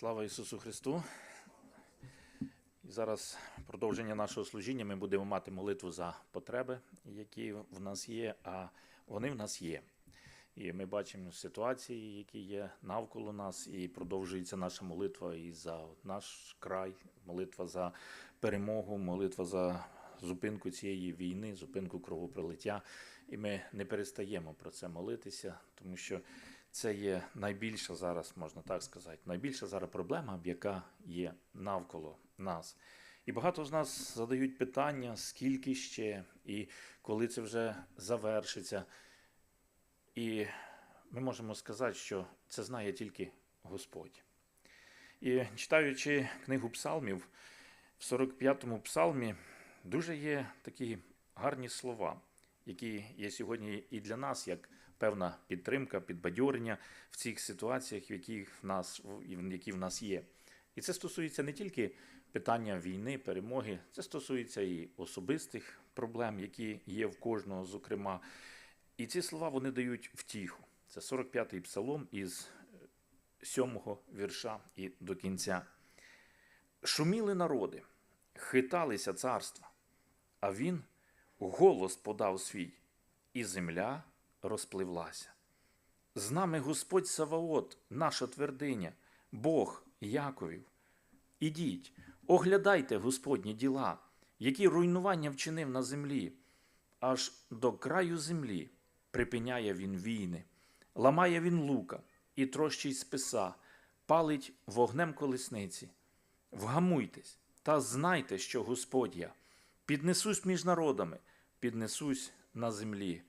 Слава Ісусу Христу. І зараз продовження нашого служіння ми будемо мати молитву за потреби, які в нас є, а вони в нас є. І ми бачимо ситуації, які є навколо нас, і продовжується наша молитва і за наш край, молитва за перемогу, молитва за зупинку цієї війни, зупинку кровопролиття. І ми не перестаємо про це молитися, тому що це є найбільша зараз, можна так сказати, найбільша зараз проблема, яка є навколо нас. І багато з нас задають питання, скільки ще, і коли це вже завершиться. І ми можемо сказати, що це знає тільки Господь. І читаючи книгу псалмів, в 45-му псалмі дуже є такі гарні слова, які є сьогодні і для нас, як певна підтримка, підбадьорення в цих ситуаціях, в яких в нас, які в нас є. І це стосується не тільки питання війни, перемоги, це стосується і особистих проблем, які є в кожного, зокрема. І ці слова вони дають втіху. Це 45-й псалом із 7-го вірша і до кінця. Шуміли народи, хиталися царства, а він голос подав свій, і земля розпливлася. З нами Господь Саваот, наша твердиня, Бог Яковів. Ідіть, оглядайте Господні діла, які руйнування вчинив на землі, аж до краю землі припиняє він війни, ламає він лука і трощить списа, палить вогнем колесниці. Вгамуйтесь та знайте, що Господь я. Піднесусь між народами, піднесусь на землі.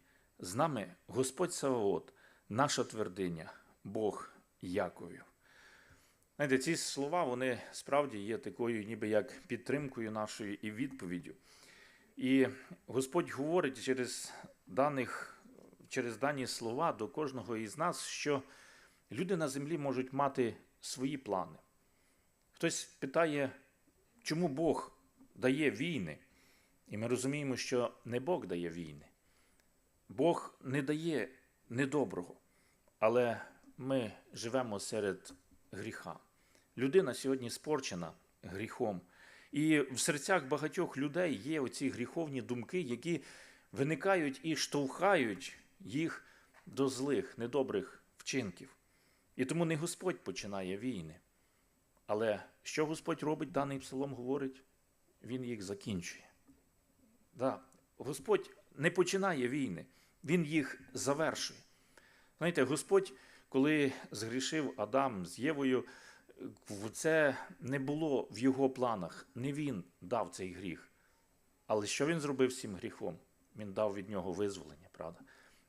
З нами Господь Саваот, наша твердиня, Бог Яковів. Знаєте, ці слова вони справді є такою, ніби як підтримкою нашою і відповіддю. І Господь говорить через даних, через дані слова до кожного із нас, що люди на землі можуть мати свої плани. Хтось питає, чому Бог дає війни? І ми розуміємо, що не Бог дає війни. Бог не дає недоброго, але ми живемо серед гріха. Людина сьогодні спорчена гріхом. І в серцях багатьох людей є оці гріховні думки, які виникають і штовхають їх до злих, недобрих вчинків. І тому не Господь починає війни. Але що Господь робить, даний псалом говорить, Він їх закінчує. Да. Господь не починає війни, Він їх завершує. Знаєте, Господь, коли згрішив Адам з Євою, це не було в його планах. Не він дав цей гріх. Але що він зробив з цим гріхом? Він дав від нього визволення, правда?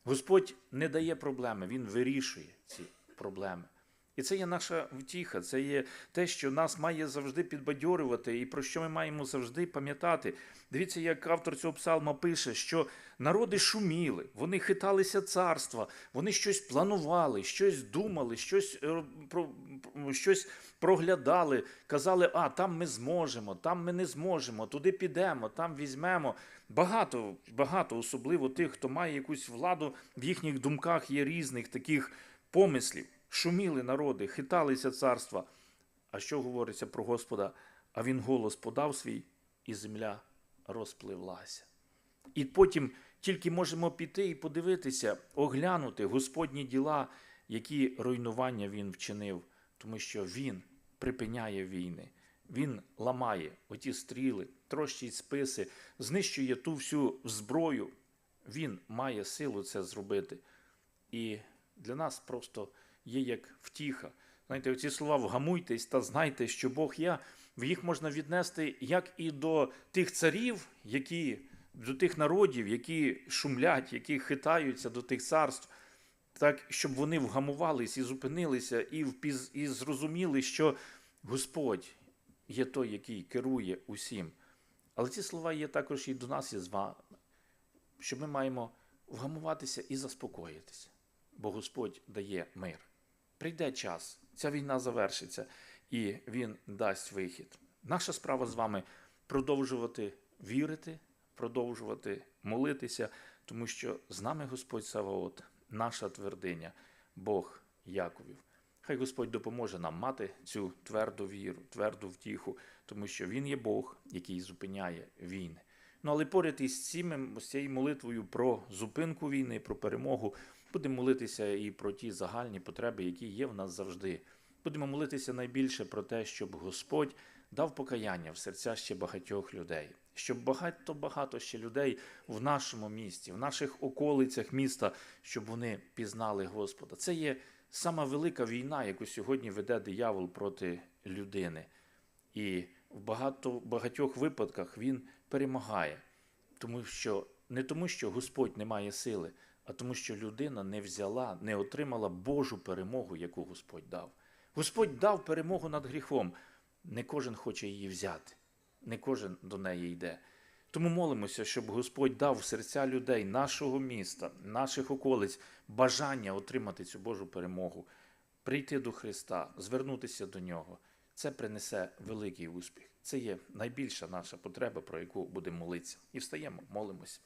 Господь не дає проблеми, Він вирішує ці проблеми. І це є наша втіха, це є те, що нас має завжди підбадьорювати, і про що ми маємо завжди пам'ятати. Дивіться, як автор цього псалма пише, що народи шуміли, вони хиталися царства, вони щось планували, щось думали, щось, е, щось проглядали, казали, а там ми зможемо, там ми не зможемо, туди підемо, там візьмемо. Багато, багато, особливо тих, хто має якусь владу, в їхніх думках є різних таких помислів. Шуміли народи, хиталися царства. А що говориться про Господа? А він голос подав свій, і земля розпливлася. І потім тільки можемо піти і подивитися, оглянути Господні діла, які руйнування він вчинив, тому що він припиняє війни, він ламає оті стріли, трощить списи, знищує ту всю зброю. Він має силу це зробити. І для нас просто є як втіха. Знаєте, ці слова вгамуйтесь та знайте, що Бог я, в їх можна віднести як і до тих царів, які, до тих народів, які шумлять, які хитаються до тих царств, так, щоб вони вгамувались і зупинилися, і, впіз, і зрозуміли, що Господь є той, який керує усім. Але ці слова є також і до нас, і з вами, що ми маємо вгамуватися і заспокоїтися, бо Господь дає мир. Прийде час, ця війна завершиться, і Він дасть вихід. Наша справа з вами продовжувати вірити, продовжувати молитися, тому що з нами Господь Саваот, наша твердиня, Бог Яковів. Хай Господь допоможе нам мати цю тверду віру, тверду втіху, тому що Він є Бог, який зупиняє війни. Ну але поряд із цією молитвою про зупинку війни, про перемогу, будемо молитися і про ті загальні потреби, які є в нас завжди. Будемо молитися найбільше про те, щоб Господь дав покаяння в серця ще багатьох людей, щоб багато-багато ще людей в нашому місті, в наших околицях міста, щоб вони пізнали Господа. Це є сама велика війна, яку сьогодні веде диявол проти людини. І в багато, багатьох випадках він перемагає, тому що не тому, що Господь не має сили, а тому, що людина не взяла, не отримала Божу перемогу, яку Господь дав. Господь дав перемогу над гріхом. Не кожен хоче її взяти, не кожен до неї йде. Тому молимося, щоб Господь дав в серця людей нашого міста, наших околиць бажання отримати цю Божу перемогу, прийти до Христа, звернутися до Нього. Це принесе великий успіх. Це є найбільша наша потреба, про яку будемо молитися. І встаємо, молимося.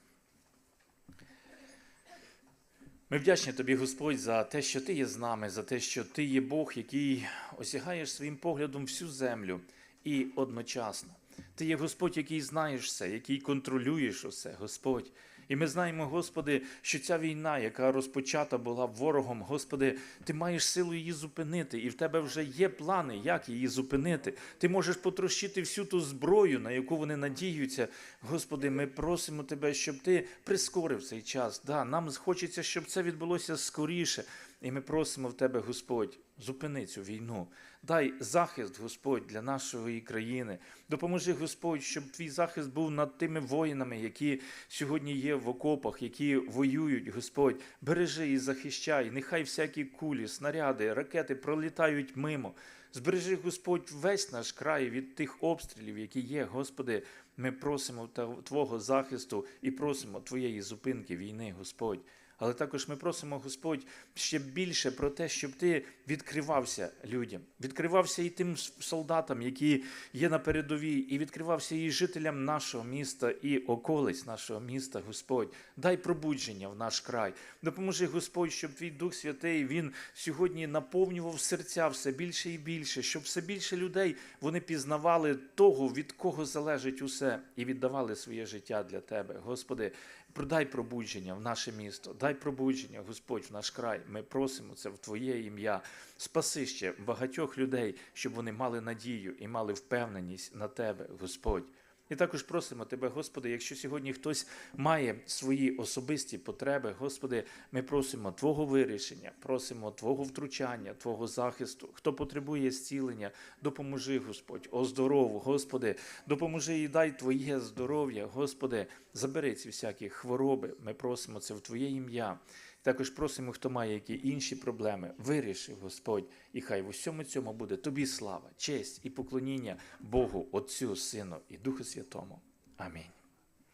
Ми вдячні тобі, Господь, за те, що ти є з нами, за те, що ти є Бог, який осягаєш своїм поглядом всю землю і одночасно. Ти є Господь, який знаєш все, який контролюєш усе, Господь. І ми знаємо, Господи, що ця війна, яка розпочата була ворогом, Господи, ти маєш силу її зупинити, і в тебе вже є плани, як її зупинити. Ти можеш потрощити всю ту зброю, на яку вони надіються. Господи, ми просимо Тебе, щоб ти прискорив цей час. Да, Нам хочеться, щоб це відбулося скоріше. І ми просимо в Тебе, Господь, зупини цю війну. Дай захист, Господь, для нашої країни. Допоможи, Господь, щоб твій захист був над тими воїнами, які сьогодні є в окопах, які воюють, Господь. Бережи і захищай. Нехай всякі кулі, снаряди, ракети пролітають мимо. Збережи, Господь, весь наш край від тих обстрілів, які є, Господи. Ми просимо Твого захисту і просимо Твоєї зупинки війни, Господь. Але також ми просимо, Господь, ще більше про те, щоб ти відкривався людям, відкривався і тим солдатам, які є на передовій, і відкривався і жителям нашого міста, і околиць нашого міста, Господь. Дай пробудження в наш край. Допоможи, Господь, щоб твій Дух Святий він сьогодні наповнював серця все більше і більше, щоб все більше людей вони пізнавали того, від кого залежить усе, і віддавали своє життя для тебе. Господи, Дай пробудження в наше місто, дай пробудження, Господь, в наш край. Ми просимо це в Твоє ім'я. Спаси ще багатьох людей, щоб вони мали надію і мали впевненість на Тебе, Господь. І також просимо Тебе, Господи, якщо сьогодні хтось має свої особисті потреби, Господи, ми просимо Твого вирішення, просимо Твого втручання, Твого захисту. Хто потребує зцілення, допоможи, Господь, оздоров, Господи, допоможи і дай Твоє здоров'я, Господи, забери ці всякі хвороби. Ми просимо це в Твоє ім'я. Також просимо, хто має які інші проблеми, Вирішив Господь, і хай в усьому цьому буде тобі слава, честь і поклоніння Богу, Отцю, Сину і Духу Святому. Амінь.